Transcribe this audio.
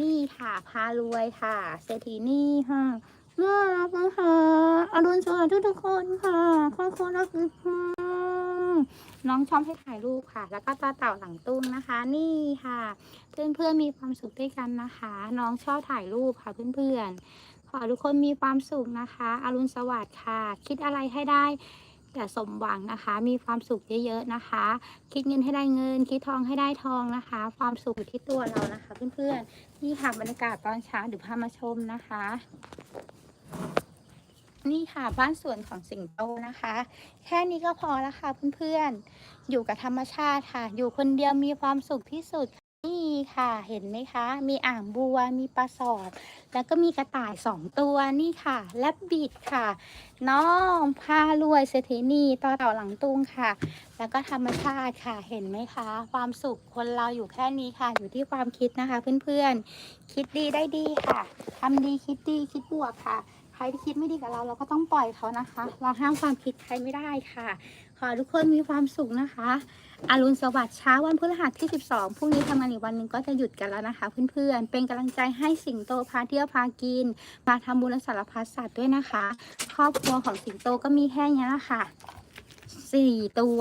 นี่ค่ะ พารวยค่ะ เศรษฐีนี่ค่ะน่ารักนะคะอรุณสวัสดิ์ทุกๆคนค่ะขอบคุณนะคือน้องชอบให้ถ่ายรูปค่ะ แล้วก็ต่อเต่าหลังตุ้งนะคะ นี่ค่ะ เพื่อนๆมีความสุขด้วยกันนะคะ น้องชอบถ่ายรูปค่ะเพื่อนๆขอทุกคนมีความสุขนะคะ อรุณสวัสดิ์ค่ะ คิดอะไรให้ได้ แต่สมหวังนะคะ มีความสุขเยอะๆนะคะ คิดเงินให้ได้เงิน คิดทองให้ได้ทองนะคะ ความสุขอยู่ที่ตัวเรานะคะ เพื่อนๆนี่ค่ะบรรยากาศตอนเช้าเดี๋ยวพามาชมนะคะ นี่ค่ะบ้านสวนของสิงโตนะคะ แค่นี้ก็พอแล้วค่ะเพื่อนๆอยู่กับธรรมชาติค่ะ อยู่คนเดียวมีความสุขที่สุด นี่ค่ะเห็นไหมคะ มีอ่างบัวมีปลาสอด แล้วก็มีกระต่ายสองตัวนี่ค่ะและบิดค่ะ น้องพารวยเศรษฐีนีต่อเต่าหลังตุงค่ะ แล้วก็ธรรมชาติค่ะเห็นไหมคะ ความสุขคนเราอยู่แค่นี้ค่ะ อยู่ที่ความคิดนะคะ เพื่อนๆคิดดีได้ดีค่ะทำดีคิดดีคิดบวกค่ะ ครที่คิดไม่ดีกับเราเราก็ต้องปล่อยเขานะคะ เราห้ามความคิดใครไม่ได้ค่ะ ขอทุกคนมีความสุขนะคะอารุณสวัสดิ์เช้าวันพฤหัสที่ 12พรุ่งนี้ทำงานอีกวันหนึ่งก็จะหยุดกันแล้วนะคะ เพื่อนๆ เป็นกำลังใจให้สิงโตพาเที่ยวพากิน มาทำบุญและสารพัดสัตว์ด้วยนะคะ ครอบครัวของสิงโตก็มีแค่นี้ละค่ะสี่ตัว